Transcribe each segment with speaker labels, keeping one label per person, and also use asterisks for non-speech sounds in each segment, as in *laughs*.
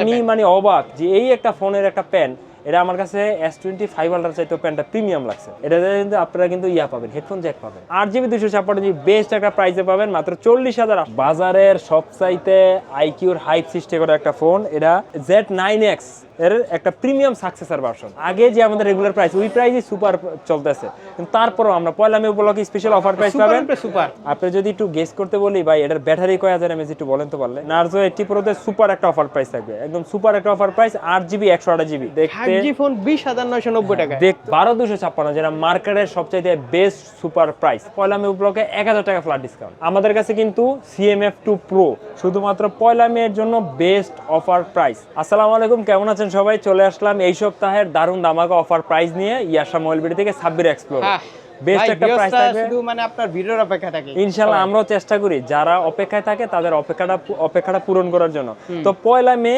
Speaker 1: আমি মানে অবাক যে এই একটা ফোনের একটা প্যান এটা আমার কাছে এস টোয়েন্টি ফাইভ আল্ট্রা চাইতে প্যানটা প্রিমিয়াম লাগছে। এটা কিন্তু আপনারা কিন্তু ইয়া পাবেন হেডফোন জ্যাক পাবেন। আট জিবি দুশো ছাপ্পান্ন জিবি বেস্ট একটা প্রাইসে পাবেন মাত্র চল্লিশ হাজার বাজারের সবচাইতে আইকিউর হাইপ সৃষ্টি করা একটা ফোন এটা জেড নাইন এক্স এর একটা প্রিমিয়াম সাকসেসার ভার্সন আগে যে আমাদের রেগুলার প্রাইস ওই প্রাইসই সুপার চলতেছে। কিন্তু তারপরও আমরা পয়লা মে উপলক্ষে স্পেশাল অফার প্রাইস পাবেন।
Speaker 2: সুপার
Speaker 1: আপনি যদি একটু গেস করতে বলি ভাই এটার ব্যাটারি কয় হাজার এমএজ একটু বলেন তো পারলে। নার্জো এইটটি প্রোতে সুপার একটা অফার প্রাইস থাকবে। একদম সুপার একটা অফার প্রাইস আট জিবি একশো আট জিবি দেখতে
Speaker 2: ফোন বিশ হাজার নয়শো নব্বই টাকা
Speaker 1: দেখ বারো দুশো ছাপ্পান্ন যেটা মার্কেটের সবচাইতে বেস্ট সুপার প্রাইস পয়লা মে উপলক্ষে এক হাজার টাকা ফ্ল্যাট ডিসকাউন্ট আমাদের কাছে কিন্তু সিএমএফ টু প্রো শুধুমাত্র পয়লা মেয়ের জন্য বেস্ট অফার প্রাইস আসসালামু আলাইকুম কেমন আছেন সবাই চলে আসলাম এই সপ্তাহের দারুণ দামাকা অফার প্রাইস নিয়ে ইয়াশা মোবাইল থেকে সাব্বির এক্সপ্লোর
Speaker 2: হ্যাঁ।
Speaker 1: বেস্ট একটা প্রাইস থাকবে।
Speaker 2: শুধু মানে আপনার ভিডিওর অপেক্ষা থাকে।
Speaker 1: ইনশাল্লাহ আমরাও চেষ্টা করি যারা অপেক্ষায় থাকে তাদের অপেক্ষাটা অপেক্ষাটা পূরণ করার জন্য। তো পয়লা মে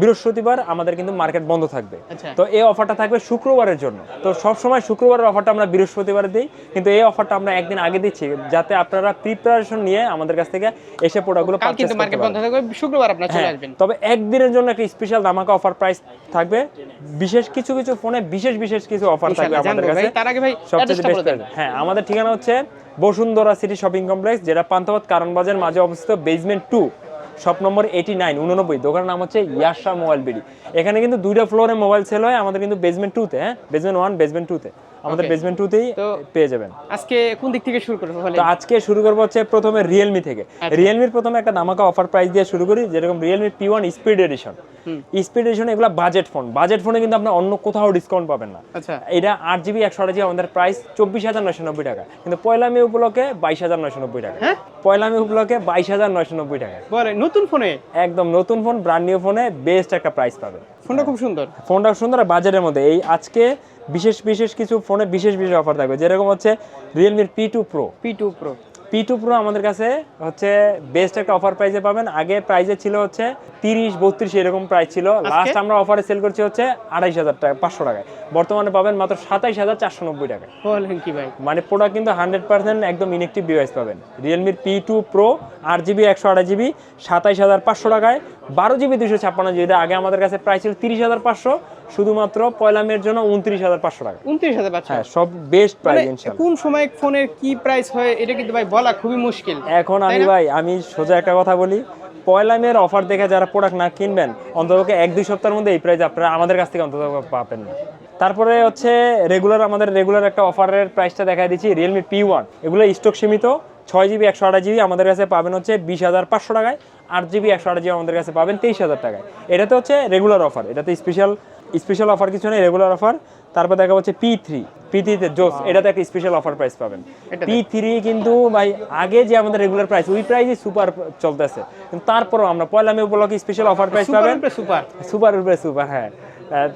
Speaker 1: বৃহস্পতিবার আমাদের কিন্তু মার্কেট বন্ধ থাকবে।
Speaker 2: আচ্ছা।
Speaker 1: তো এই অফারটা থাকবে শুক্রবারের জন্য। তো সব সময় শুক্রবারের অফারটা আমরা বৃহস্পতিবারে দিই কিন্তু এই অফারটা আমরা একদিন আগে দিচ্ছি যাতে আপনারা প্রিপারেশন নিয়ে আমাদের কাছ থেকে এসে প্রোডাক্টগুলো
Speaker 2: কিন্তু মার্কেট বন্ধ থাকবে শুক্রবার আপনার চলে
Speaker 1: হ্যাঁ,
Speaker 2: আসবেন।
Speaker 1: তবে একদিনের জন্য একটা স্পেশাল ধামাকা অফার প্রাইস থাকবে। বিশেষ কিছু কিছু ফোনে বিশেষ বিশেষ কিছু অফার থাকবে আমাদের কাছে।
Speaker 2: তার আগে ভাই
Speaker 1: সবচেয়ে বেস্ট হ্যাঁ আমাদের ঠিকানা হচ্ছে বসুন্ধরা সিটি শপিং কমপ্লেক্স যেটা পান্থপথ কারণ বাজার মাঝে অবস্থিত basement two shop number eighty nine উননব্বই। দোকানের নাম হচ্ছে ইয়াশা মোবাইল বিডি। এখানে কিন্তু দুইটা ফ্লোরে মোবাইল সেল হয়, আমাদের কিন্তু বেসমেন্ট টুতে হ্যাঁ? বেসমেন্ট ওয়ান বেসমেন্ট টুতে আমাদের
Speaker 2: Okay.
Speaker 1: বেসমেন্ট টুতেই পেয়ে যাবেন।
Speaker 2: আজকে কোন দিক থেকে শুরু করব
Speaker 1: তো আজকে শুরু করব হচ্ছে প্রথমে রিয়েলমি থেকে।
Speaker 2: আচ্ছা।
Speaker 1: রিয়েলমির প্রথমে একটা ধামাকা অফার প্রাইস দিয়ে শুরু করি যেরকম Realme P one speed edition speed edition এগুলো বাজেট ফোন বাজেট ফোনে কিন্তু আপনার অন্য কোথাও ডিসকাউন্ট পাবেন না।
Speaker 2: আচ্ছা।
Speaker 1: এটা আট জিবি একশো আট জিবি আমাদের প্রাইস চব্বিশ হাজার নয়শো নব্বই টাকা। কিন্তু পয়লা মে উপলক্ষে বাইশ হাজার নয়শো নব্বই টাকা।
Speaker 2: হ্যাঁ?
Speaker 1: পয়লা মে উপলক্ষে বাইশ হাজার নয়শো নব্বই টাকা।
Speaker 2: নতুন ফোনে
Speaker 1: একদম নতুন ফোন ব্র্যান্ড নিউ ফোনে বেস্ট একটা প্রাইস পাবে
Speaker 2: ফোনটা খুব সুন্দর।
Speaker 1: ফোনটা সুন্দর আর বাজারের মধ্যে। এই আজকে বিশেষ বিশেষ কিছু ফোনে বিশেষ বিশেষ অফার থাকবে। যেরকম হচ্ছে রিয়েলমির P two pro
Speaker 2: P two pro
Speaker 1: P two pro আমাদের কাছে হচ্ছে বেস্ট একটা অফার প্রাইসে পাবেন। আগে প্রাইসে ছিল হচ্ছে তিরিশ বত্রিশ এরকম প্রাইস ছিল। লাস্ট আমরা অফারে সেল করছি হচ্ছে আড়াইশ হাজার টাকা পাঁচশো টাকায়। বর্তমানে পাবেন মাত্র সাতাইশ হাজার চারশো নব্বই টাকায়।
Speaker 2: বলেন কি ভাই?
Speaker 1: মানে প্রোডাক্ট কিন্তু হান্ড্রেড পার্সেন্ট একদম ইনেকটিভ ডিভাইস পাবেন। রিয়েলমির পি টু প্রো আট জিবি একশো আঠাশ জিবি সাতাইশ হাজার পাঁচশো টাকায়। বারো জিবি দুশো ছাপ্পান্ন জিবি আগে আমাদের কাছে প্রাইস ছিল তিরিশ হাজার পাঁচশো শুধুমাত্র পয়লা মের জন্য উনত্রিশ হাজার পাঁচশো টাকা।
Speaker 2: উনত্রিশ হাজার পাঁচশো?
Speaker 1: হ্যাঁ সব বেস্ট
Speaker 2: মানে
Speaker 1: প্রাইস
Speaker 2: কোন সময় ফোনের কি প্রাইস হয় এটা কিন্তু ভাই বলা খুবই মুশকিল।
Speaker 1: এখন আমি ভাই আমি সোজা একটা কথা বলি। পয়লা মেয়ের অফার দেখে যারা প্রোডাক্ট না কিনবেন অন্ততপক্ষে এক দুই সপ্তাহের মধ্যে এই প্রাইস আপনারা আমাদের কাছ থেকে অন্তত পাবেন না। তারপরে হচ্ছে রেগুলার আমাদের রেগুলার একটা অফারের প্রাইসটা দেখাই দিচ্ছি রিয়েলমি পি ওয়ান এগুলো স্টক সীমিত ছয় জিবি একশো আঠাশ জিবি আমাদের কাছে পাবেন হচ্ছে বিশ হাজার পাঁচশো টাকায় আট জিবি একশো আঠাশ জিবি আমাদের কাছে পাবেন তেইশ হাজার টাকায়। এটাতে হচ্ছে রেগুলার অফার এটাতে স্পেশাল স্পেশাল অফার কিছু নেই রেগুলার অফার তারপর দেখা যাচ্ছে পি থ্রি পি থ্রিতে জোস এটাতে একটা স্পেশাল অফার প্রাইস পাবেন। পি থ্রি কিন্তু ভাই আগে যে আমাদের রেগুলার প্রাইস ওই প্রাইসই সুপার চলতেছে। কিন্তু তারপরও আমরা পয়লা মে উপলক্ষে স্পেশাল অফার প্রাইস পাবেন।
Speaker 2: সুপার
Speaker 1: সুপার উপরে সুপার হ্যাঁ।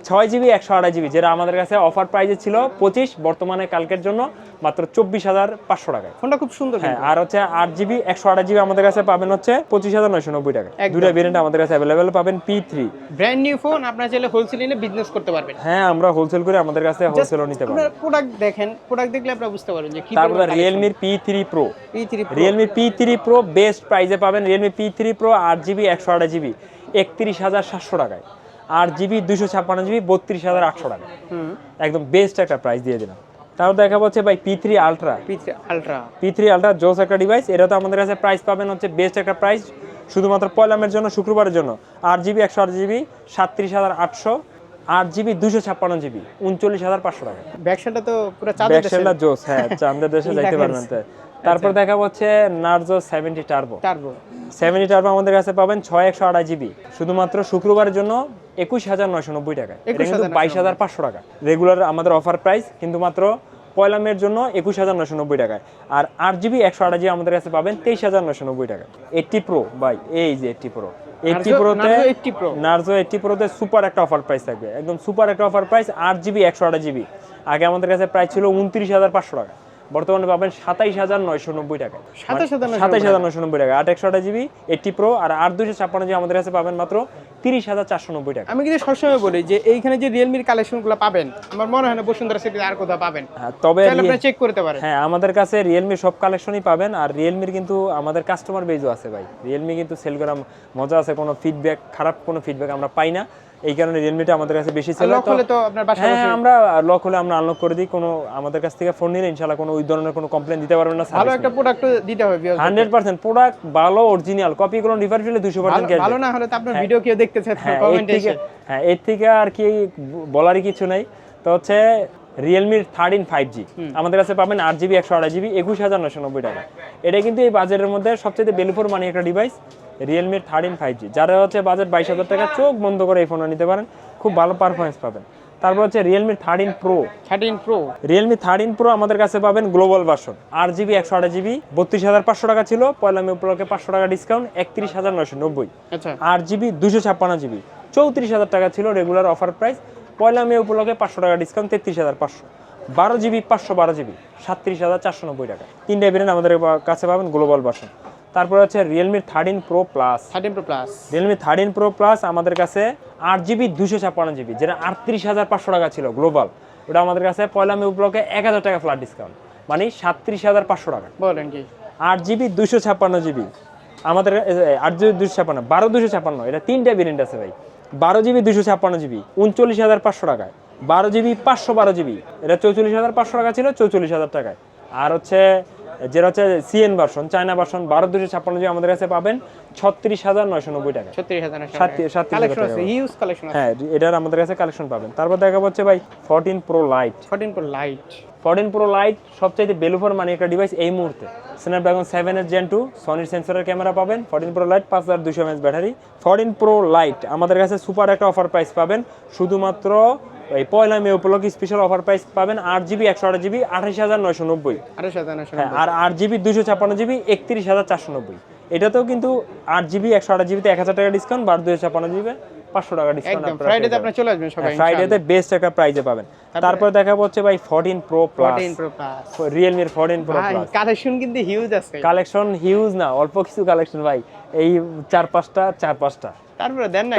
Speaker 1: ছয় জিবি একশো আঠাশ জিবি যেটা আমাদের কাছে অফার প্রাইসে ছিল পঁচিশ বর্তমানে কালকের জন্য মাত্র চব্বিশ হাজার পাঁচশো টাকায়।
Speaker 2: ফোনটা খুব সুন্দর
Speaker 1: হ্যাঁ আর হচ্ছে আট জিবি একশো আঠাশ জিবি আমাদের কাছে পাবেন হচ্ছে পঁচিশ হাজার নয়শো নব্বই টাকা। দুটা ভেরিয়েন্ট আমাদের কাছে অ্যাভেলেবেল পাবেন P three
Speaker 2: brand new phone আপনার চাইলে হোলসেল নিয়ে বিজনেস করতে পারবেন।
Speaker 1: হ্যাঁ আমরা হোলসেল করে আমাদের কাছে হোলসেলও নিতে পারব।
Speaker 2: আপনার প্রোডাক্ট দেখেন প্রোডাক্ট দেখলে আপনারা বুঝতে পারবেন যে কি
Speaker 1: তারপরে রিয়েলমির P three pro
Speaker 2: P three
Speaker 1: Realme P three pro best প্রাইসে পাবেন রিয়েলমি পি থ্রি প্রো আট জিবি একশো আঠাশ জিবি একত্রিশ হাজার সাতশো টাকায়। আট জিবি দুশো ছাপ্পান্ন জিবি বত্রিশ হাজার আটশো টাকা। একদম বেস্ট একটা প্রাইস দিয়ে দিলাম। তারপর দেখা হচ্ছে ভাই P three ultra
Speaker 2: ultra
Speaker 1: P three ultra জোস একটা ডিভাইস এটা তো আমাদের কাছে প্রাইস পাবেন হচ্ছে বেস্ট একটা প্রাইস শুধুমাত্র পয়লামের জন্য শুক্রবারের জন্য। আট জিবি একশো আট জিবি সাতত্রিশ হাজার আটশো আট জিবি দুশো ছাপ্পান্ন জিবি উনচল্লিশ হাজার পাঁচশো টাকা।
Speaker 2: ব্যাকসাটা তো পুরো চাঁদের
Speaker 1: ব্যাকসেলটা জোস হ্যাঁ চান্দের দেশে *laughs* যাইতে পারবেন তো। তারপর দেখা হচ্ছে Narzo seventy turbo
Speaker 2: turbo
Speaker 1: seventy turbo আমাদের কাছে পাবেন ছয় একশো আড়াই জিবি শুধুমাত্র শুক্রবারের জন্য একুশ হাজার নয়শো নব্বই টাকা। এটা কিন্তু
Speaker 2: 21,990
Speaker 1: বাইশ হাজার পাঁচশো টাকা। রেগুলার আমাদের অফার প্রাইস কিন্তু মাত্র পয়লা মের জন্য একুশ হাজার নয়শো নব্বই টাকায়। আর আট জিবি একশো আড়াই জিবি আমাদের কাছে পাবেন তেইশ হাজার নয়শো নব্বই টাকা এইটটি প্রো বাই এই যে এইটটি প্রো এইটটি প্রোতে
Speaker 2: Narzo 80 Pro
Speaker 1: নার্জো এইটটি প্রোতে সুপার একটা অফার প্রাইস থাকবে। একদম সুপার একটা অফার প্রাইস আট জিবি একশো আঠাশ জিবি আগে আমাদের কাছে প্রাইস ছিল উনত্রিশ হাজার পাঁচশো টাকা। বর্তমানে পাবেন সাতাইশ হাজার নয়শো নব্বই টাকা। সাতাইশ হাজার নয়শো নব্বই টাকা। আট একশো আটা জিবি এইটটি প্রো আর আট দুশো ছাপ্পান্ন জিবি আমাদের কাছে পাবেন মাত্র। তিরিশ হাজার চারশো নব্বই টাকা।
Speaker 2: আমি কিন্তু সবসময় বলি যে এইখানে যে রিয়েলমির কালেকশনগুলো পাবেন আমার মনে হয় না বসুন্ধরা সিটিতে আর কোথাও পাবেন।
Speaker 1: হ্যাঁ, তবে
Speaker 2: চেক করতে পারেন।
Speaker 1: হ্যাঁ আমাদের কাছে রিয়েলমি সব কালেকশনই পাবেন আর রিয়েলমির কিন্তু আমাদের কাস্টমার বেজও আছে ভাই। রিয়েলমি কিন্তু সেল করা মজা আছে কোনো ফিডব্যাক খারাপ কোনো ফিডব্যাক আমরা পাই না। এই কারণে রিয়েলমিটা আমাদের কাছে বেশি
Speaker 2: বাসা
Speaker 1: হ্যাঁ। আমরা লক হলে আমরা আনলক করে দিই কোনো আমাদের কাছ থেকে ফোন নিলে কোনো ওই ধরনের কোনো কমপ্লেন দিতে পারবেন না
Speaker 2: ভালো একটা প্রোডাক্ট দিতে হবে viewers দের।
Speaker 1: হান্ড্রেড পার্সেন্ট প্রোডাক্ট ভালো অরিজিনাল কপি রিফার ফিলে দুশো পার্সেন্ট
Speaker 2: ভালো- ভালো না হলে তো আপনার ভিডিও কেউ দেখতে চায়
Speaker 1: হ্যাঁ এর
Speaker 2: কমেন্টে
Speaker 1: হ্যাঁ এর থেকে আর কি বলারই কিছু নাই। তো হচ্ছে রিয়েলমির থার্টিন ফাইভ জি আমাদের কাছে পাবেন আট জিবি একশো আড়াই জিবি একুশ হাজার নশো নব্বই টাকা। এটা কিন্তু এই বাজারের মধ্যে সবচেয়ে বেলুফোর মানি একটা ডিভাইস রিয়েলমির থার্টিন ফাইভ জি যারা হচ্ছে বাজেট বাইশ হাজার টাকা চোখ বন্ধ করে এই ফোনটা নিতে পারেন। খুব ভালো পারফরমেন্স পাবেন। তারপর হচ্ছে রিয়েলমির thirteen pro
Speaker 2: thirteen pro
Speaker 1: Realme thirteen pro আমাদের কাছে পাবেন গ্লোবাল ভার্সন আট জিবি একশো আঠাশ জিবি বত্রিশ হাজার পাঁচশো টাকা ছিল পয়লা মে উপলক্ষে পাঁচশো টাকা ডিসকাউন্ট একত্রিশ হাজার নশো নব্বই।
Speaker 2: আচ্ছা।
Speaker 1: আট জিবি দুশো ছাপ্পান্ন জিবি চৌত্রিশ হাজার টাকা ছিল রেগুলার অফার প্রাইস পয়লা মে উপলক্ষে পাঁচশো টাকা ডিসকাউন্ট তেত্রিশ হাজার পাঁচশো। বারো জিবি পাঁচশো বারো জিবি সাতত্রিশ হাজার চারশো নব্বই টাকা। তিনটা ভেরিয়েন্ট আমাদের কাছে পাবেন গ্লোবাল ভার্সন তারপর হচ্ছে রিয়েলমির thirteen pro plus
Speaker 2: thirteen pro plus
Speaker 1: Realme thirteen pro plus আমাদের কাছে আট জিবি দুশো ছাপ্পান্ন জিবি যেটা আটত্রিশ হাজার পাঁচশো টাকা ছিল গ্লোবাল ওটা আমাদের কাছে পয়লা মে উপলক্ষে এক হাজার টাকা ফ্ল্যাট ডিসকাউন্ট মানে সাতত্রিশ হাজার পাঁচশো টাকা।
Speaker 2: বলেন কি?
Speaker 1: আট জিবি দুশো ছাপ্পান্ন জিবি আমাদের আট জিবি দুশো ছাপ্পান্ন বারো দুশো ছাপ্পান্ন এটা তিনটা ভেরিয়েন্ট আছে ভাই। বারো জিবি দুশো ছাপ্পান্ন জিবি উনচল্লিশ হাজার পাঁচশো টাকায় বারো জিবি পাঁচশো বারো জিবি এটা চৌচল্লিশ হাজার পাঁচশো টাকা ছিল চৌচল্লিশ হাজার টাকায়। আর হচ্ছে যেটা হচ্ছে সিএন ভার্সন চায়না ভার্সন বারো দুশো ছাপ্পান্ন জিবি আমাদের কাছে পাবেন ছত্রিশ হাজার নয়শো নব্বই টাকা।
Speaker 2: ছত্রিশ হাজার কালেকশন
Speaker 1: হ্যাঁ এটার আমাদের কাছে কালেকশন পাবেন। তারপর দেখা হচ্ছে ভাই fourteen pro lite
Speaker 2: thirteen pro lite
Speaker 1: fourteen pro lite সবচাইতে বেলুফার মানে একটা ডিভাইস এই মুহূর্তে। স্ন্যাপড্রাগন সেভেন এর জেন টু সনির সেন্সরের ক্যামেরা পাবেন ফোরটিন প্রো লাইট পাঁচ হাজার দুশো MS battery fourteen pro lite আমাদের কাছে সুপার একটা অফার প্রাইস পাবেন শুধুমাত্র এই পয়লা মে উপলক্ষে স্পেশাল অফার প্রাইস পাবেন আট জিবি একশো আট জিবি আঠাশ হাজার নয়শো নব্বই। হ্যাঁ আর আট জিবি দুশো ছাপ্পান্ন জিবি একত্রিশ হাজার চারশো নব্বই। এটাতেও কিন্তু আট জিবি একশো আট জিবিতে এক হাজার টাকা ডিসকাউন্ট বার দুশো ছাপ্পান্ন জিবি পাঁচশো টাকা ডিসকাউন্ট
Speaker 2: ফ্রাইডেতে আপনারা চলে আসবেন সবাই
Speaker 1: ফ্রাইডেতে বেস্ট একটা প্রাইজে পাবেন। তারপর? দেখা হচ্ছে ভাই fourteen pro plus
Speaker 2: fourteen pro plus
Speaker 1: রিয়েলমির fourteen pro
Speaker 2: ভাই
Speaker 1: প্লাস
Speaker 2: কালেকশন কিন্তু হিউজ আছে।
Speaker 1: কালেকশন হিউজ না অল্প কিছু কালেকশন ভাই। এই চার পাঁচটা চার পাঁচটা।
Speaker 2: তারপরে দেন না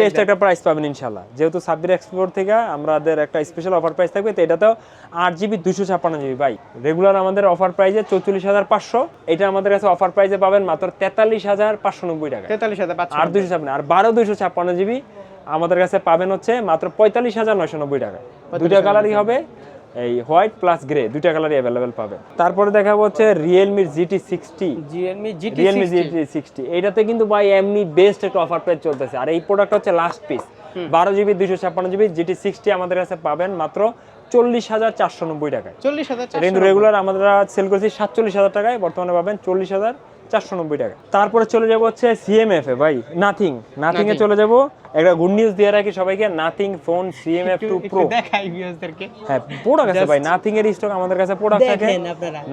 Speaker 1: বেস্ট একটা প্রাইস পাবেন ইনশাল্লাহ যেহেতু সাব্বির এক্সপোর্ট থেকে আমাদের একটা স্পেশাল অফার প্রাইস থাকবে তো এটাতেও আট জিবি দুশো ছাপ্পান্ন জিবি ভাই রেগুলার আমাদের অফার প্রাইসে চৌচল্লিশ হাজার পাঁচশো। এটা আমাদের কাছে অফার প্রাইসে পাবেন মাত্র তেতাল্লিশ হাজার পাঁচশো নব্বই টাকা।
Speaker 2: তেতাল্লিশ হাজার
Speaker 1: আর দুশো ছাপ্পান্ন আর বারো দুশো ছাপ্পান্ন জিবি আমাদের কাছে পাবেন হচ্ছে মাত্র পঁয়তাল্লিশ হাজার নয়শো নব্বই টাকা। দুইটা কালারই হবে। এই হোয়াইট প্লাস গ্রে দুইটা কালারই অ্যাভেলেবেল পাবে তারপরে দেখাবো হচ্ছে রিয়েলমির জিটি সিক্সটি
Speaker 2: জিএলমি জিটি
Speaker 1: রিয়েলমি জিটি সিক্সটি এইটাতে কিন্তু ভাই এমনি বেস্ট একটা অফার প্রাইস চলতেছে। আর এই প্রোডাক্ট হচ্ছে লাস্ট পিস বারো জিবি দুশো ছাপ্পান্ন জিবি জিটি সিক্সটি আমাদের কাছে পাবেন মাত্র চল্লিশ হাজার চারশো নব্বই টাকায়।
Speaker 2: চল্লিশ হাজার
Speaker 1: কিন্তু রেগুলার আমরা সেল করছি সাতচল্লিশ হাজার টাকায় বর্তমানে পাবেন চল্লিশ হাজার চারশো নব্বই টাকা। তারপরে চলে যাব হচ্ছে সিএমএফ এ ভাই নাথিং নাথিং এ চলে যাব। একটা গুড নিউজ দিয়ে রাখি সবাইকে Nothing phone CMF two pro
Speaker 2: দেখাই ভিউয়ারদেরকে
Speaker 1: হ্যাঁ প্রোডাক্ট আছে ভাই নাথিং এর স্টক আমাদের কাছে প্রোডাক্ট থাকে।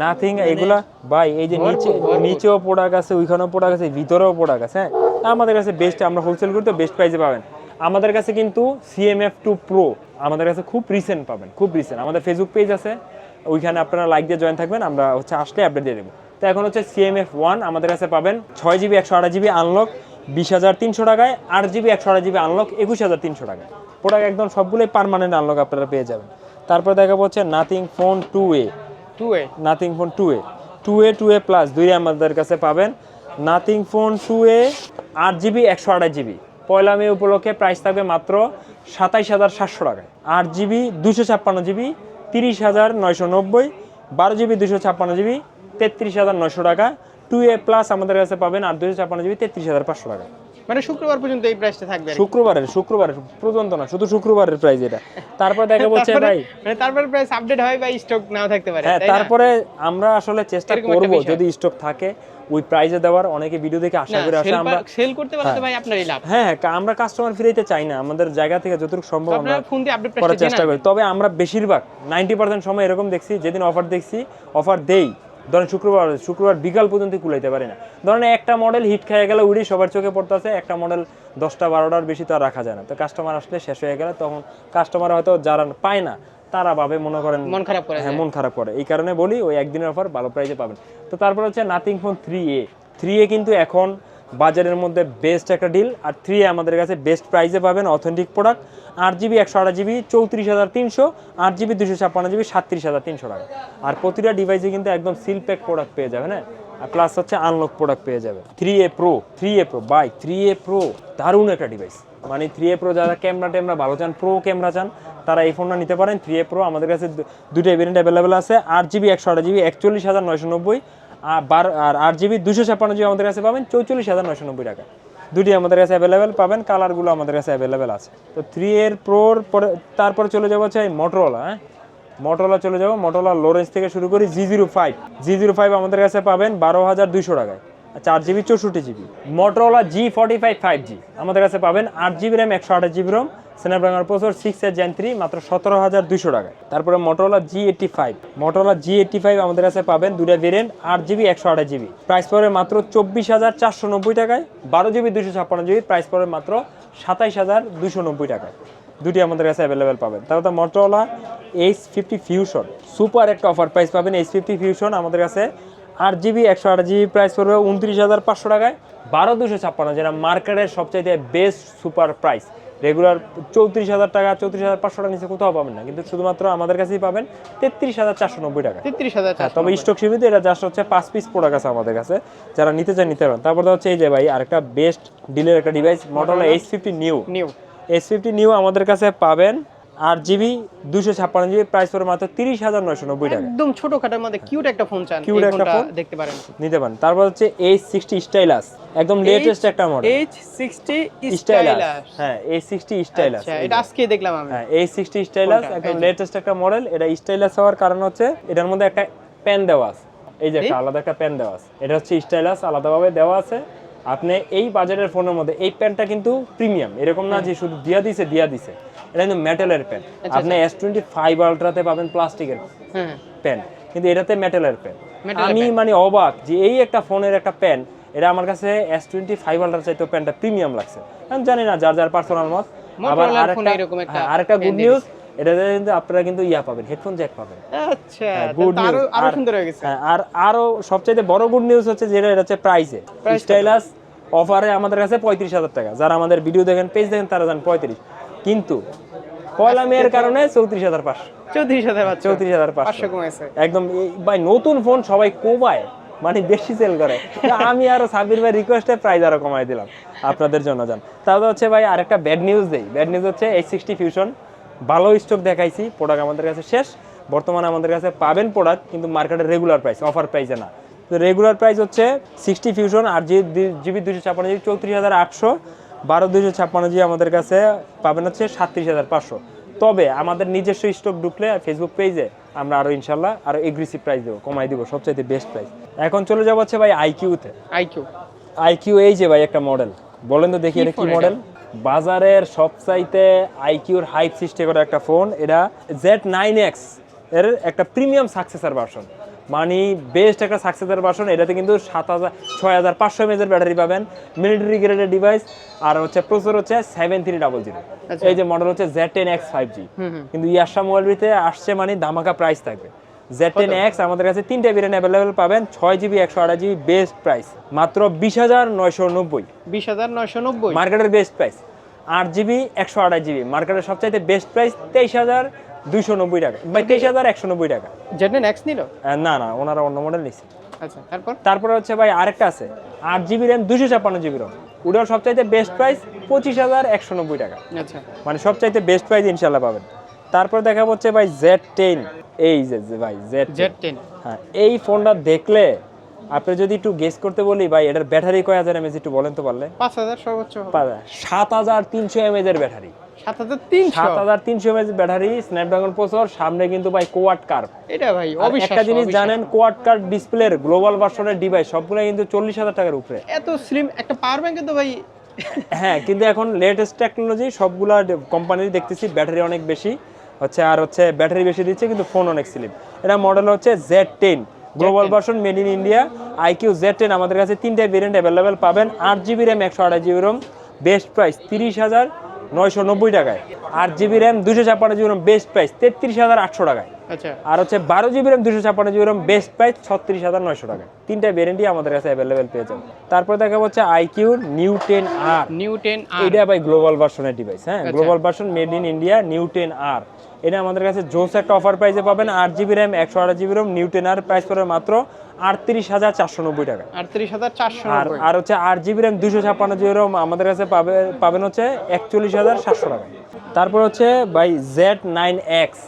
Speaker 1: নাথিং এগুলা ভাই এই যে নিচে নিচেও প্রোডাক্ট আছে ওইখানেও প্রোডাক্ট আছে ভিতরেও প্রোডাক্ট আছে হ্যাঁ? আমাদের কাছে বেস্ট আমরা হোলসেল করতে বেস্ট প্রাইসে পাবেন। আমাদের কাছে কিন্তু সিএমএফ টু প্রো আমাদের কাছে খুব রিসেন্ট পাবেন খুব রিসেন্ট আমাদের ফেসবুক পেজ আছে ওইখানে আপনারা লাইক দিয়ে জয়েন থাকবেন আমরা হচ্ছে আসলে আপডেট দিয়ে দেবো। তো এখন হচ্ছে সিএমএফ ওয়ান আমাদের কাছে পাবেন ছয় জিবি একশো আঠাশ জিবি আনলক বিশ হাজার তিনশো টাকায় আট জিবি একশো আঠাশ জিবি আনলক একুশ হাজার তিনশো টাকায়। প্রোডাক্ট একদম সবগুলোই পারমানেন্ট আনলক আপনারা পেয়ে যাবেন। তারপর দেখাবো হচ্ছে Nothing phone two A
Speaker 2: two A
Speaker 1: Nothing phone two A two A two A plus দুই আমাদের কাছে পাবেন। নাথিং ফোন টু এ আট জিবি একশো আঠাশ জিবি পয়লা মে উপলক্ষে প্রাইস থাকবে মাত্র সাতাইশ হাজার সাতশো টাকায়। আট জিবি দুশো ছাপ্পান্ন জিবি তিরিশ হাজার নয়শো নব্বই বারো জিবি দুশো ছাপ্পান্ন জিবি তেত্রিশ হাজার নয়শো টাকা। টু এ প্লাস আমাদের কাছে পাবেন আট দুশো ছাপ্পান্ন জিবি তেত্রিশ হাজার পাঁচশো টাকা।
Speaker 2: মানে শুক্রবার পর্যন্ত এই প্রাইসটা থাকবে
Speaker 1: শুক্রবারের শুক্রবারের পর্যন্ত না শুধু শুক্রবারের প্রাইস এটা। তারপর *laughs* দেখা বলছে ভাই।
Speaker 2: মানে তারপরে প্রাইস আপডেট হয় বা স্টক নাও থাকতে পারে
Speaker 1: হ্যাঁ তারপরে আমরা আসলে চেষ্টা করব যদি স্টক থাকে ওই প্রাইজে দেওয়ার। অনেকে ভিডিও দেখে আশা করে আসে আমরা
Speaker 2: sell করতে পারলে তো ভাই আপনারই লাভ।
Speaker 1: হ্যাঁ হ্যাঁ আমরা কাস্টমার ফিরাইতে চাই না। আমাদের জায়গা থেকে যতটুকু সম্ভব আমরা
Speaker 2: ফোন দিয়ে আপডেট
Speaker 1: করার চেষ্টা করি। তবে আমরা বেশিরভাগ নাইনটি পার্সেন্ট সময় এরকম দেখছি যেদিন অফার দেখছি অফার দেই। ধরেন শুক্রবার শুক্রবার বিকাল পর্যন্ত কুলাইতে পারে না। ধরেন একটা মডেল হিট খেয়ে গেলে উড়ি সবার চোখে পড়তেছে একটা মডেল দশটা বারোটার বেশি তো আর রাখা যায় না। তো কাস্টমার আসলে শেষ হয়ে গেলে তখন কাস্টমার হয়তো যারা পায় না তারা ভাবে মনে করেন
Speaker 2: মন খারাপ করে
Speaker 1: হ্যাঁ মন খারাপ করে। এই কারণে বলি ওই একদিনের অফার ভালো প্রাইজে পাবেন। তো তারপর হচ্ছে Nothing phone three A three A কিন্তু এখন বাজারের মধ্যে বেস্ট একটা ডিল আর থ্রি আমাদের কাছে বেস্ট প্রাইসে পাবেন অথেন্টিক প্রোডাক্ট আট জিবি একশো আট জিবি চৌত্রিশ হাজার তিনশো, আট জিবি দুশো ছাপ্পান্ন জিবি সাতত্রিশ হাজার তিনশো টাকা। আর প্রতিটা ডিভাইসে কিন্তু একদম সিল প্যাক প্রোডাক্ট পেয়ে যাবেন হ্যাঁ? আর প্লাস হচ্ছে আনলক প্রোডাক্ট পেয়ে যাবে। Three A pro three A pro by three A pro দারুণ একটা ডিভাইস মানে থ্রি এ প্রো যারা ক্যামেরা ট্যামেরা ভালো চান প্রো ক্যামেরা চান, তারা এই ফোনটা নিতে পারেন। থ্রি এ প্রো আমাদের কাছে দুটো ভেরিয়েন্ট অ্যাভেলেবেল আছে। আট জিবি একশো আট জিবি একচল্লিশ হাজার নয়শো নব্বই বারো আর আট জিবি দুশো ছাপ্পান্ন জিবি আমাদের কাছে পাবেন, চৌচল্লিশ হাজার নয়শো নব্বই টাকা। দুটি আমাদের কাছে অ্যাভেলেবেল পাবেন কালারগুলো আমাদের কাছে অ্যাভেলেবেল আছে। তো থ্রি এর প্রোর পরে তারপরে চলে যাব হচ্ছে মোটরোলা হ্যাঁ? মোটরোলা চলে যাব মোটরোলা লো রেঞ্জ থেকে শুরু করি G zero five G zero five আমাদের কাছে পাবেন বারো হাজার দুশো টাকায়। চার জিবি চৌষট্টি GB. Motorola G forty five five G আমাদের কাছে পাবেন, আট জিবি র্যাম একশো আঠাশ GB ROM Snapdragon processor six এর জেন থ্রি মাত্র সতেরো হাজার দুইশো টাকায়। তারপরে Motorola G eighty five Motorola G eighty five আমাদের কাছে পাবেন দুটা ভেরিয়েন্ট আট জিবি একশো আঠাশ জিবি প্রাইস পড়বে মাত্র চব্বিশ হাজার চারশো নব্বই টাকায়। বারো জিবি দুশো ছাপ্পান্ন জিবি প্রাইস পড়বে মাত্র সাতাইশ হাজার দুশো নব্বই টাকায়। দুটি আমাদের কাছে অ্যাভেলেবেল পাবেন। তারপর Motorola edge fifty fusion super একটা অফার প্রাইস পাবেন এইচ ফিফটি ফিউশন আমাদের কাছে। আট জিবি একশো আট জিবি প্রাইস পড়বে উনত্রিশ হাজার পাঁচশো টাকায়। বারো দুশো ছাপ্পান্ন, যেটা মার্কেটের সবচাইতে বেস্ট সুপার প্রাইস রেগুলার চৌত্রিশ হাজার টাকা চৌত্রিশ হাজার পাঁচশো টাকা নিচে কোথাও পাবেন না। কিন্তু শুধুমাত্র আমাদের কাছেই পাবেন তেত্রিশ হাজার চারশো নব্বই টাকা।
Speaker 2: তেত্রিশ হাজার
Speaker 1: হ্যাঁ তবে স্টক সীমিত এটা জাস্ট হচ্ছে পাঁচ পিস প্রোডাক্ট আছে আমাদের কাছে। যারা নিতে চান নিতে পারেন। তারপর হচ্ছে এই যে ভাই আরেকটা বেস্ট ডিলের একটা device model edge fifty new
Speaker 2: new
Speaker 1: edge fifty new আমাদের কাছে পাবেন আট জিবি দুশো ছাপ্পান্ন জিবি প্রাইস পড়ে মাত্র তিরিশ হাজার নয়শো নব্বই টাকা।
Speaker 2: একদম ছোটখাটোর মধ্যে কিউট একটা ফোন চান এই
Speaker 1: একটা ফোন।
Speaker 2: দেখতে পারেন।
Speaker 1: নিতে পারেন। তারপর হচ্ছে এইচ সিক্সটি স্টাইলাস একদম লেটেস্ট একটা মডেল
Speaker 2: এইচ সিক্সটি
Speaker 1: স্টাইলাস হ্যাঁ এই সিক্সটি স্টাইলাস
Speaker 2: আচ্ছা এটা আজকে দেখলাম আমি।
Speaker 1: হ্যাঁ এই সিক্সটি স্টাইলাস? একদম লেটেস্ট একটা মডেল এটা স্টাইলাস হওয়ার কারণ হচ্ছে এটার মধ্যে একটা পেন দেওয়া আছে। এই যে একটা আলাদা একটা পেন দেওয়া আছে। এটা হচ্ছে স্টাইলাস আলাদাভাবে দেওয়া আছে। আপনি এই বাজারের ফোনের মধ্যে এই পেনটা কিন্তু প্রিমিয়াম এরকম না যে শুধু দিয়া দিছে দিয়া দিছে। এটা কিন্তু মেটালের পেন আপনি এস টোয়েন্টি ফাইভ আলট্রাতে পাবেন প্লাস্টিকের
Speaker 2: হ্যাঁ।
Speaker 1: পেন কিন্তু এটাতে মেটালের পেন আমি মানে অবাক যে এই একটা ফোনের একটা পেন এটা আমার কাছে এস টোয়েন্টি ফাইভ আলট্রার চাইতে পেনটা প্রিমিয়াম লাগছে। আমি জানি না যার যার পার্সোনাল মত। আবার আরেকটা হ্যাঁ, আরেকটা গুড নিউজ এটাতে কিন্তু আপনারা কিন্তু ইয়া পাবেন হেডফোন জ্যাক পাবেন।
Speaker 2: আচ্ছা
Speaker 1: গুড
Speaker 2: তাহলে তো আরও
Speaker 1: নিউজ
Speaker 2: আরও সুন্দর হয়ে গেছে।
Speaker 1: হ্যাঁ আর আরও সবচেয়ে বড় গুড নিউজ হচ্ছে যেটা এটা হচ্ছে প্রাইসে স্টাইলাস অফারে আমাদের কাছে পঁয়ত্রিশ হাজার টাকা। যারা আমাদের ভিডিও দেখেন পেজ দেখেন তারা জান পঁয়ত্রিশ। কিন্তু পয়লা মেয়ের কারণে চৌত্রিশ হাজার পাঁচশো।
Speaker 2: চৌত্রিশ হাজার
Speaker 1: চৌত্রিশ হাজার পাঁচশো।
Speaker 2: কমেছে।
Speaker 1: একদম ভাই নতুন ফোন সবাই কোবায় মানে বেশি সেল করে। আমি আরও সাবির ভাই রিকোয়েস্টে প্রাইস আরও কমাই দিলাম আপনাদের জন্য জান। তাহলে হচ্ছে ভাই আরেকটা ব্যাড নিউজ দেই। ব্যাড নিউজ হচ্ছে এইচ সিক্সটি ফিউশন ভালো স্টক দেখাইছি প্রোডাক্ট আমাদের কাছে শেষ। বর্তমানে আমাদের কাছে পাবেন প্রোডাক্ট কিন্তু মার্কেটের রেগুলার প্রাইস অফার প্রাইসে না। তো রেগুলার প্রাইস হচ্ছে সিক্সটি ফিউশন আর জি জিবি দুশো ছাপ্পান্ন জিবি চৌত্রিশ হাজার আটশো বারো দুশো ছাপ্পান্ন জিবি আমাদের কাছে পাবেন হচ্ছে সাতত্রিশ হাজার পাঁচশো। তবে আমাদের নিজস্ব স্টক ঢুকলে ফেসবুক পেজে আমরা আরও ইনশাল্লাহ আরও এগ্রেসিভ প্রাইস দেবো কমাই দিব সবচাইতে বেস্ট প্রাইস এখন চলে যাব হচ্ছে ভাই আইকিউতে
Speaker 2: আইকিউ
Speaker 1: আইকিউ এই যে ভাই একটা মডেল বলেন তো দেখি এটা কি মডেল বাজারের সবচাইতে আইকিউর হাইপ সৃষ্টি করা একটা ফোন এটা জেড নাইন এক্সের একটা প্রিমিয়াম সাকসেসার ভার্সন মানে বেস্ট একটা সাকসেসার ভার্সন এটাতে কিন্তু সাত হাজার ছয় হাজার পাঁচশো এমএজের ব্যাটারি পাবেন। মিলিটারি গ্রেডের ডিভাইস আর হচ্ছে প্রসেসর হচ্ছে সেভেন থ্রি ডাবল জিরো। এই যে মডেল হচ্ছে Z ten X five G কিন্তু ইয়াসা মোবাইলটিতে আসছে মানে ধামাকা প্রাইস থাকবে। জেড টেন এক্স আমাদের কাছে তিনটা ভেরিয়েন্ট অ্যাভেলেবেল পাবেন ছয় জিবি একশো আঠাশ জিবি বেস্ট প্রাইস মাত্র বিশ হাজার নয়শো নব্বই।
Speaker 2: বিশ হাজার নয়শো নব্বই।
Speaker 1: মার্কেটের বেস্ট প্রাইস আট জিবি একশো আঠাশ জিবি মার্কেটের সবচাইতে বেস্ট প্রাইস তেইশ হাজার দুইশো নব্বই টাকা। বা তেইশ হাজার একশো নব্বই টাকা।
Speaker 2: জেডেন এক্স নিল?
Speaker 1: না না ওনারা অন্য মডেল নিচ্ছে
Speaker 2: আচ্ছা তারপর?
Speaker 1: তারপরে হচ্ছে ভাই আরেকটা আছে আট জিবি র্যাম দুশো ছাপ্পান্ন জিবি রম ওটার সবচাইতে বেস্ট প্রাইস পঁচিশ হাজার একশো নব্বই টাকা।
Speaker 2: আচ্ছা।
Speaker 1: মানে সবচাইতে বেস্ট প্রাইস ইনশাল্লাহ পাবেন। তারপর দেখা হচ্ছে ভাই জেড টেন এই যে ভাই জেড
Speaker 2: জেড টেন
Speaker 1: হ্যাঁ এই ফোনটা দেখলে আপনি যদি একটু গেস করতে বলি ভাই এটার ব্যাটারি কয় হাজার এমএজ একটু বলেন তো পারলে?
Speaker 2: পাঁচ হাজার সর্বোচ্চ।
Speaker 1: সাত হাজার তিনশো এমএজ এর ব্যাটারি।
Speaker 2: সাত হাজার তিনশো?
Speaker 1: সাত হাজার তিনশো এমএজ ব্যাটারি স্ন্যাপড্রাগন প্রসেসর সামনে কিন্তু ভাই কোয়াড কার্ভ
Speaker 2: এটা ভাই
Speaker 1: একটা জিনিস জানেন কোয়াড কার্ভ ডিসপ্লের গ্লোবাল ভার্সনের ডিভাইস সবগুলো কিন্তু চল্লিশ হাজার টাকার উপরে।
Speaker 2: এত স্লিম একটা পাওয়ার ব্যাংকে তো ভাই।
Speaker 1: হ্যাঁ কিন্তু এখন লেটেস্ট টেকনোলজি সবগুলা কোম্পানির দেখতেছি ব্যাটারি অনেক বেশি। হচ্ছে আর হচ্ছে ব্যাটারি বেশি দিচ্ছে কিন্তু ফোন অনেক স্লিম এটা মডেল হচ্ছে Z ten global version made in India iQOO Z ten আমাদের কাছে তিনটা ভেরিয়েন্ট অ্যাভেলেবেল পাবেন। আট জিবি র্যাম একশো আঠাশ জিবি রোম বেস্ট প্রাইস তিরিশ হাজার নয়শো নব্বই টাকায়। আট জিবি র্যাম দুশো ছাপ্পান্ন জিবি র্যাম বেস্ট প্রাইস তেত্রিশ হাজার আটশো টাকায়।
Speaker 2: আচ্ছা।
Speaker 1: আর হচ্ছে বারো জিবি র্যাম দুশো ছাপ্পান্ন জিবি র্যাম বেস্ট প্রাইস ছত্রিশ হাজার নয়শো টাকা তিনটা ভ্যারেন্টি আমাদের কাছে অ্যাভেলেবেল পেয়ে যাবে তারপর দেখা হচ্ছে আইকিউ নিউ টেন আর
Speaker 2: নিউ টেন
Speaker 1: এটা ভাই গ্লোবাল ভার্সনের ডিভাইস হ্যাঁ? Global version made in India new ten আর এটা আমাদের কাছে জোস একটা অফার প্রাইসে পাবেন। আট জিবি র্যাম একশো আট GB RAM new ten price পড়বে মাত্র আটত্রিশ হাজার চারশো নব্বই টাকা।
Speaker 2: আটত্রিশ হাজার চারশো
Speaker 1: আর আর হচ্ছে আট জিবি র্যাম দুশো ছাপ্পান্ন জিবি র্যাম আমাদের কাছে পাবে পাবেন হচ্ছে একচল্লিশ হাজার সাতশো টাকা। তারপর হচ্ছে ভাই Z nine X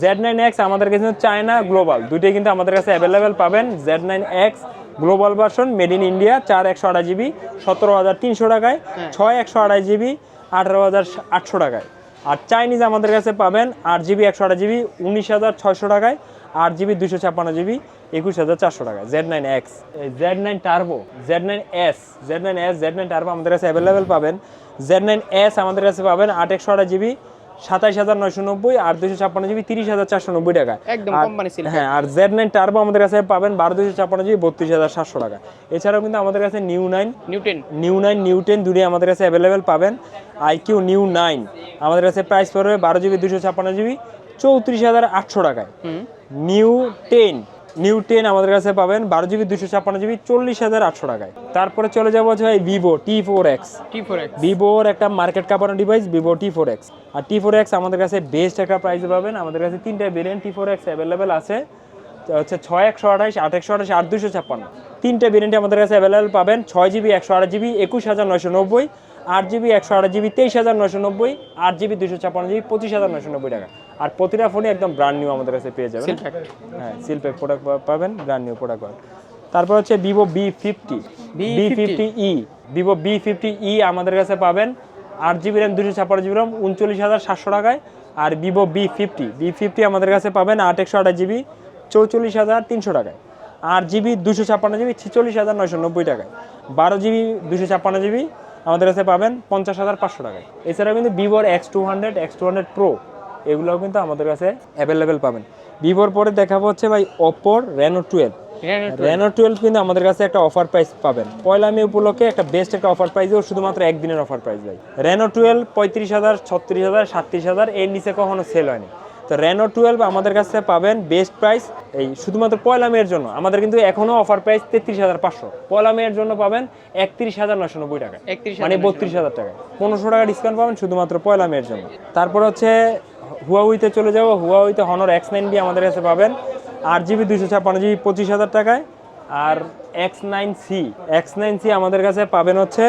Speaker 1: Z nine X আমাদের কাছে চায়না গ্লোবাল দুইটাই কিন্তু আমাদের কাছে অ্যাভেলেবেল পাবেন। Z nine X global version made in India চার একশো আড়াই জিবি সতেরো হাজার তিনশো টাকায় ছয় একশো আড়াই জিবি আঠারো হাজার আটশো টাকায়। আর চাইনিজ আমাদের কাছে পাবেন আট জিবি একশো আট জিবি উনিশ হাজার ছয়শো টাকায় আট জিবি দুশো ছাপ্পান্ন জিবি একুশ হাজার চারশো টাকায় Z nine X Z nine turbo Z nine S Z nine S Z nine turbo আমাদের কাছে অ্যাভেলেবেল পাবেন। জেড নাইন এস আমাদের কাছে পাবেন আট একশো আট জিবি সাতাইশ হাজার নয়শো নব্বই আর দুশো ছাপ্পান্ন জিবি তিরিশ হাজার চারশো নব্বই টাকা।
Speaker 2: একদম কোম্পানি সিল
Speaker 1: হ্যাঁ আর জেড নাইন টার্বো আমাদের কাছে পাবেন বারো দুশো ছাপ্পান্ন জিবি বত্রিশ হাজার সাতশো টাকা। এছাড়াও কিন্তু আমাদের কাছে new nine
Speaker 2: new ten.
Speaker 1: New nine new ten দুটি আমাদের কাছে অ্যাভেলেবেল পাবেন। আইকিউ নিউ নাইন আমাদের কাছে প্রাইস পড়বে বারো জিবি দুশো ছাপ্পান্ন জিবি চৌত্রিশ হাজার আটশো টাকায়। নিউ টেন নিউ টেন আমাদের কাছে পাবেন বারো জিবি দুশো ছাপ্পান্ন জিবি চল্লিশ হাজার আটশো টাকায়। তারপরে চলে যাব হচ্ছে ভাই Vivo T four X
Speaker 2: T four X
Speaker 1: ভিভোর একটা market কাপানো device Vivo T four X আর টি ফোর এক্স আমাদের কাছে বেস্ট একটা প্রাইসে পাবেন আমাদের কাছে তিনটা variant T four X available আছে। হচ্ছে ছয় একশো আঠাশ আট একশো আঠাশ আট দুশো ছাপ্পান্ন। তিনটা ভেরিয়েন্ট আমাদের কাছে অ্যাভেলেবেল পাবেন ছয় জিবি একশো আট জিবি একুশ হাজার নয়শো নব্বই আট জিবি একশো আট জিবি তেইশ হাজার নয়শো নব্বই আট জিবি দুশো ছাপ্পান্ন জিবি পঁচিশ হাজার নয়শো নব্বই টাকা। আর প্রতিটা ফোনই একদম ব্র্যান্ড নিউ আমাদের কাছে পেয়ে যাবেন। হ্যাঁ সিলপ্যাক প্রোডাক্ট পাবেন ব্র্যান্ড নিউ প্রোডাক্ট পাবেন। তারপর হচ্ছে Vivo V fifty V fifty E Vivo V fifty E আমাদের কাছে পাবেন। আট জিবি র্যাম দুশো ছাপ্পান্ন জিবি র্যাম উনচল্লিশ হাজার সাতশো টাকায়। আর Vivo V fifty V fifty আমাদের কাছে পাবেন আট একশো আঠাশ জিবি চৌচল্লিশ হাজার তিনশো টাকায়। আট জিবি দুশো ছাপ্পান্ন জিবি ছিচল্লিশ হাজার নয়শো নব্বই টাকায়। বারো জিবি দুশো ছাপ্পান্ন জিবি আমাদের কাছে পাবেন পঞ্চাশ হাজার পাঁচশো টাকায়। এছাড়াও কিন্তু ভিভোর X two hundred X two hundred pro এগুলোও কিন্তু আমাদের কাছে অ্যাভেলেবেল পাবেন। ভিভোর পরে দেখাবো হচ্ছে ভাই অপোর রেনো টুয়েলভ রেনো টুয়েলভ কিন্তু আমাদের কাছে একটা অফার প্রাইস পাবেন। পয়লা মে উপলক্ষে একটা বেস্ট একটা অফার প্রাইস শুধুমাত্র একদিনের অফার প্রাইস ভাই। রেনো টুয়েলভ পঁয়ত্রিশ হাজার ছত্রিশ হাজার সাতত্রিশ হাজার এর নিচে কখনো সেল হয়নি। তো রেনো টুয়েলভ আমাদের কাছে পাবেন বেস্ট প্রাইস এই শুধুমাত্র পয়লা মেয়ের জন্য। আমাদের কিন্তু এখনও অফার প্রাইস তেত্রিশ হাজার পাঁচশো। পয়লা মেয়ের জন্য পাবেন একত্রিশ হাজার নশো নব্বই টাকা। মানে বত্রিশ হাজার টাকা। পনেরোশো টাকা ডিসকাউন্ট পাবেন শুধুমাত্র পয়লা মেয়ের জন্য। তারপর হচ্ছে হুয়াউইতে চলে যাব। হুয়াউইতে হনর এক্স নাইন বি আমাদের কাছে পাবেন। আট জিবি দুশো ছাপ্পান্ন জিবি পঁচিশ হাজার টাকায়। আর X nine C X nine C আমাদের কাছে পাবেন হচ্ছে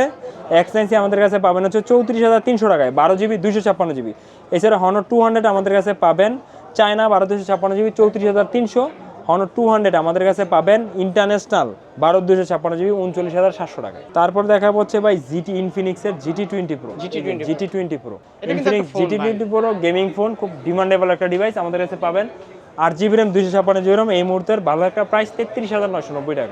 Speaker 1: এক্স নাইন সি আমাদের কাছে পাবেন হচ্ছে চৌত্রিশ হাজার তিনশো টাকায়। বারো জিবি দুশো ছাপ্পান্ন জিবি এছাড়া হনর টু হান্ড্রেড আমাদের কাছে পাবেন। চায়না বারো দুশো ছাপ্পান্ন জিবি চৌত্রিশ হাজার তিনশো। হনর টু হান্ড্রেড আমাদের কাছে পাবেন ইন্টারন্যাশনাল বারো দুশো ছাপ্পান্ন জিবি উনচল্লিশ হাজার সাতশো টাকায়। তারপর দেখা হচ্ছে ভাই GT ইনফিনিক্সের GT twenty pro GT twenty pro Infinix GT twenty pro gaming phone খুব ডিমান্ডেবল একটা ডিভাইস আমাদের কাছে পাবেন আট জিবি র্যাম দুশো ছাপ্পান্ন জিবি র্যাম এই মুহূর্তের ভালো একটা প্রাইস তেত্রিশ হাজার নশো নব্বই টাকা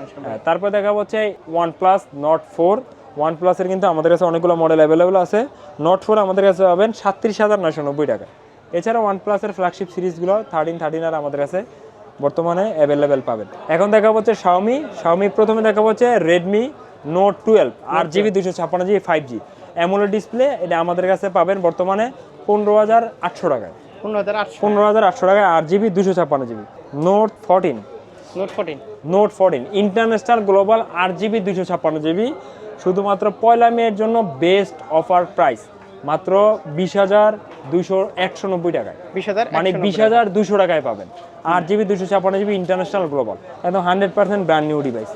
Speaker 2: নশো
Speaker 1: হ্যাঁ, তারপর দেখা হচ্ছে one plus Nord four one প্লাসের কিন্তু আমাদের কাছে অনেকগুলো মডেল অ্যাভেলেবেল আছে। নট ফোর আমাদের কাছে পাবেন সাতত্রিশ হাজার নয়শো নব্বই টাকা এছাড়া ওয়ান প্লাসের ফ্ল্যাগশিপ সিরিজগুলো থার্টিন থার্টিন আর আমাদের কাছে। বর্তমানে অ্যাভেলেবেল পাবেন। এখন দেখা হচ্ছে শাওমি শাওমি প্রথমে দেখা হচ্ছে রেডমি নোট টুয়েলভ আট জিবি দুশো ছাপ্পান্ন GB five G AMOLED display এটা আমাদের কাছে পাবেন বর্তমানে পনেরো হাজার আটশো টাকায়।
Speaker 2: পনেরো হাজার আটশো।
Speaker 1: পনেরো হাজার আটশো টাকায় আট জিবি দুশো ছাপ্পান্ন GB Note fourteen
Speaker 2: Note fourteen
Speaker 1: Note fourteen international global আট জিবি দুশো ছাপ্পান্ন জিবি শুধুমাত্র পয়লা মেয়ের জন্য বেস্ট অফার প্রাইস মাত্র বিশ হাজার দুশো একশো নব্বই টাকায়।
Speaker 2: বিশ হাজার
Speaker 1: মানে বিশ হাজার দুশো টাকায় পাবেন। আট জিবি দুশো ছাপ্পান্ন জিবি ইন্টারন্যাশনাল গ্লোবাল একদম hundred percent brand new device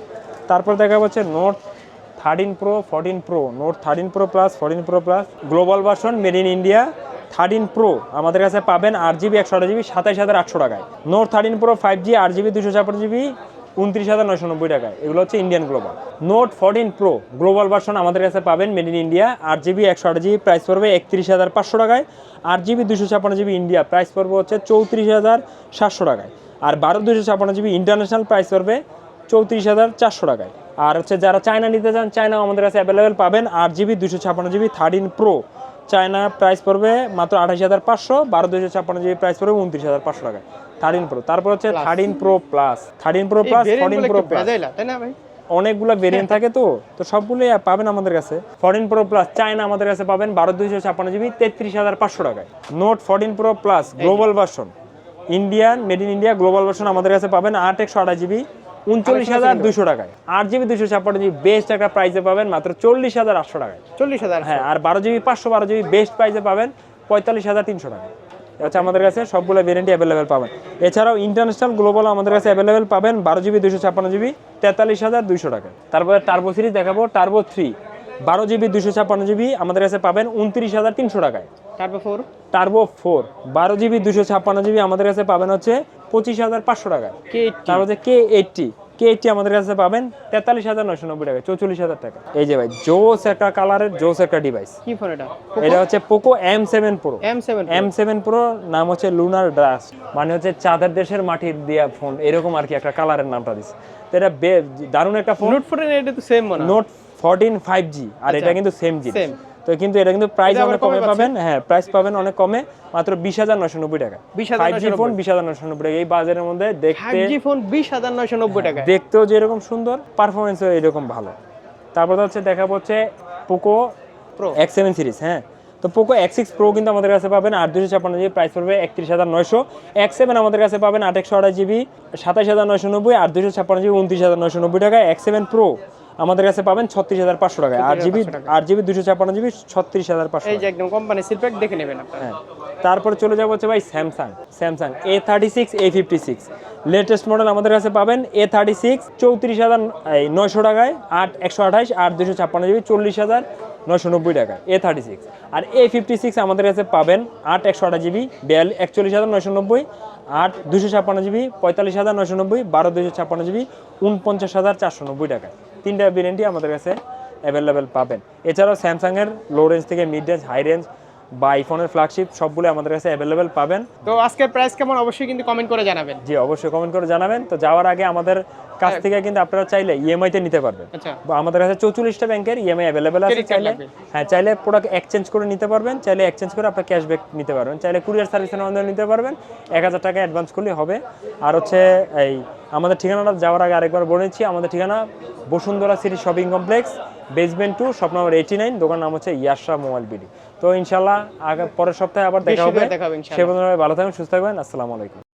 Speaker 1: তারপর দেখা যাচ্ছে Note thirteen pro fourteen pro Note thirteen pro plus fourteen pro plus global version made in India thirteen pro আমাদের কাছে পাবেন আট জিবি একশো আট জিবি সাতাইশ হাজার আটশো টাকায়। Note thirteen pro five G আট জিবি দুশো ছাপ্পান্ন জিবি উনত্রিশ হাজার নয়শো নব্বই টাকায়। এগুলো হচ্ছে Indian global Note fourteen pro global version আমাদের কাছে পাবেন মেড ইন ইন্ডিয়া আট জিবি, একশো আট জিবি প্রাইস পড়বে একত্রিশ হাজার পাঁচশো টাকায়। আট জিবি দুশো ছাপ্পান্ন জিবি ইন্ডিয়া প্রাইস পড়বে হচ্ছে চৌত্রিশ হাজার সাতশো টাকায়। আর বারো দুশো ছাপ্পান্ন জিবি ইন্টারন্যাশনাল প্রাইস পড়বে চৌত্রিশ হাজার চারশো টাকায়। আর হচ্ছে যারা চায়না নিতে চান চায়নাও আমাদের কাছে অ্যাভেলেবেল পাবেন। আট জিবি দুশো ছাপ্পান্ন GB thirteen pro China price পড়বে মাত্র আঠাশ হাজার পাঁচশো, বারো দুশো ছাপ্পান্ন জিবি প্রাইস পড়বে উনত্রিশ হাজার পাঁচশো টাকায়। Thirteen pro. তারপর হচ্ছে thirteen pro plus. Thirteen pro plus fourteen pro plus.
Speaker 2: তাই না ভাই?
Speaker 1: অনেকগুলো ভেরিয়েন্ট *laughs* থাকে তো। তো সবগুলোই পাবেন আমাদের কাছে। ফোরটিন প্রো প্লাস চায়না আমাদের কাছে পাবেন বারো দুইশো ছাপ্পান্ন জিবি তেত্রিশ হাজার পাঁচশো টাকায়। Note fourteen pro plus global version. Indian made in India global version আমাদের কাছে পাবেন আট একশো আঠাশ জিবি উনচল্লিশ হাজার দুশো টাকায়। আট জিবি দুশো ছাপ্পান্ন জিবি বেস্ট একটা প্রাইসে পাবেন মাত্র চল্লিশ হাজার আটশো টাকায়।
Speaker 2: চল্লিশ হাজার
Speaker 1: হ্যাঁ আর বারো জিবি পাঁচশো বারো জিবি বেস্ট প্রাইসে পাবেন পঁয়তাল্লিশ হাজার তিনশো টাকা হচ্ছে আমাদের কাছে সবগুলো ভেরিয়েন্টই অ্যাভেলেবেল পাবেন। এছাড়াও ইন্টারন্যাশনাল গ্লোবাল আমাদের কাছে অ্যাভেলেবেল পাবেন বারো জিবি দুশো ছাপ্পান্ন জিবি তেতাল্লিশ হাজার দুইশো টাকা। তারপরে টার্বো সিরিজ দেখাবো টার্বো থ্রি বারো জিবি দুশো ছাপ্পান্ন জিবি আমাদের কাছে পাবেন উনত্রিশ হাজার তিনশো টাকায়।
Speaker 2: তারপর ফোর
Speaker 1: টার্বো ফোর বারো জিবি দুশো ছাপ্পান্ন জিবি আমাদের কাছে পাবেন হচ্ছে পঁচিশ হাজার পাঁচশো টাকায়।
Speaker 2: কে
Speaker 1: তারপর হচ্ছে কে এইটটি কে এইটটি আমাদের কাছে পাবেন তেতাল্লিশ হাজার নয়শো নব্বই টাকা চৌচল্লিশ হাজার টাকা। এই যে ভাই জোস একটা কালারের জোস একটা ডিভাইস
Speaker 2: কি ফোন এটা?
Speaker 1: এটা হচ্ছে Poco M seven pro
Speaker 2: M seven
Speaker 1: M seven pro নাম হচ্ছে লুনার ড্রাস মানে হচ্ছে চাঁদের দেশের মাটির দিয়া ফোন এরকম আর কি একটা কালারের নামটা দিচ্ছে তো এটা দারুণ একটা ফোন
Speaker 2: নোট ফোনের এটা তো সেম মনে
Speaker 1: নোট ফোরটিন ফাইভ জি আর এটা কিন্তু সেম জি
Speaker 2: Same.
Speaker 1: তো কিন্তু এটা কিন্তু প্রাইস অনেক কমে পাবেন। হ্যাঁ প্রাইস পাবেন অনেক কমে। মাত্র বিশ হাজার নশো নব্বই টাকা।
Speaker 2: 20,990
Speaker 1: ফাইভ জি ফোন বিশ হাজার নশো নব্বই টাকা। এই বাজারের মধ্যে দেখতে
Speaker 2: ফোন বিশ হাজার নয়শো নব্বই টাকা
Speaker 1: দেখতেও যেরকম সুন্দর পারফরমেন্সও এরকম ভালো। তারপর হচ্ছে দেখা হচ্ছে Poco
Speaker 2: Pro।
Speaker 1: X seven series হ্যাঁ। তো পোকো এক্স সিক্স প্রো কিন্তু আমাদের কাছে পাবেন আট দুশো ছাপ্পান্ন জিবি প্রাইস পড়বে একত্রিশ হাজার নয়শো। এক্স সেভেন আমাদের কাছে পাবেন আট একশো আঠাশ জিবি সাতাশ হাজার নয়শো নব্বই আট দুশো ছাপ্পান্ন জিবি উনত্রিশ হাজার নয়শো নব্বই টাকা। এক্স সেভেন প্রো আমাদের কাছে পাবেন ছত্রিশ হাজার পাঁচশো টাকা আট জিবি আট জিবি দুশো ছাপ্পান্ন জিবি ছত্রিশ হাজার পাঁচশো
Speaker 2: এই যে একদম কোম্পানি সিলপ্যাক দেখে নেবেন
Speaker 1: হ্যাঁ। তারপরে চলে যাব হচ্ছে ভাই Samsung Samsung A thirty six A fifty six latest model আমাদের কাছে পাবেন এ থার্টি সিক্স চৌত্রিশ হাজার নয়শো টাকায়। আট একশো আঠাশ আট দুশো ছাপ্পান্ন জিবি চল্লিশ হাজার নয়শো নব্বই টাকা এ থার্টি সিক্স আর এ ফিফটি সিক্স আমাদের কাছে পাবেন আট একশো আঠাশ জিবি বিয়াল একচল্লিশ হাজার নয়শো নব্বই। আট দুশো ছাপ্পান্ন জিবি পঁয়তাল্লিশ হাজার নয়শো নব্বই বারো দুশো ছাপ্পান্ন জিবি উনপঞ্চাশ হাজার চারশো নব্বই টাকায়। তিনটা ভেরিয়েন্টই আমাদের কাছে অ্যাভেলেবেল পাবেন। এছাড়াও স্যামসাংয়ের লো রেঞ্জ থেকে মিড রেঞ্জ হাই রেঞ্জ বা আইফোনের ফ্ল্যাগশিপ সবগুলো আমাদের কাছে অ্যাভেলেবেল পাবেন।
Speaker 2: তো আজকের প্রাইস কেমন? অবশ্যই কিন্তু কমেন্ট করে জানাবেন।
Speaker 1: জি অবশ্যই কমেন্ট করে জানাবেন। তো যাওয়ার আগে আমাদের কাছ থেকে কিন্তু আপনারা চাইলে ইএমআই তে নিতে পারবেন।
Speaker 2: আচ্ছা।
Speaker 1: বা আমাদের কাছে চৌচল্লিশটা ব্যাংকের ইএমআই অ্যাভেলেবেল আছে চাইলে হ্যাঁ চাইলে প্রোডাক্ট এক্সচেঞ্জ করে নিতে পারবেন চাইলে এক্সচেঞ্জ করে আপনার ক্যাশব্যাক নিতে পারবেন চাইলে কুরিয়ার সার্ভিসের মাধ্যমে নিতে পারবেন। এক হাজার টাকা অ্যাডভান্স করলে হবে। আর হচ্ছে এই আমাদের ঠিকানাটা যাওয়ার আগে আরেকবার বলেছি আমাদের ঠিকানা Bashundhara city shopping complex basement two shop number eighty nine দোকান নাম হচ্ছে ইয়াশা মোবাইল বিডি। তো ইনশাল্লাহ আগে পরের সপ্তাহে আবার দেখা হবে। সে ভালো থাকবেন সুস্থ থাকবেন। আসসালামু আলাইকুম।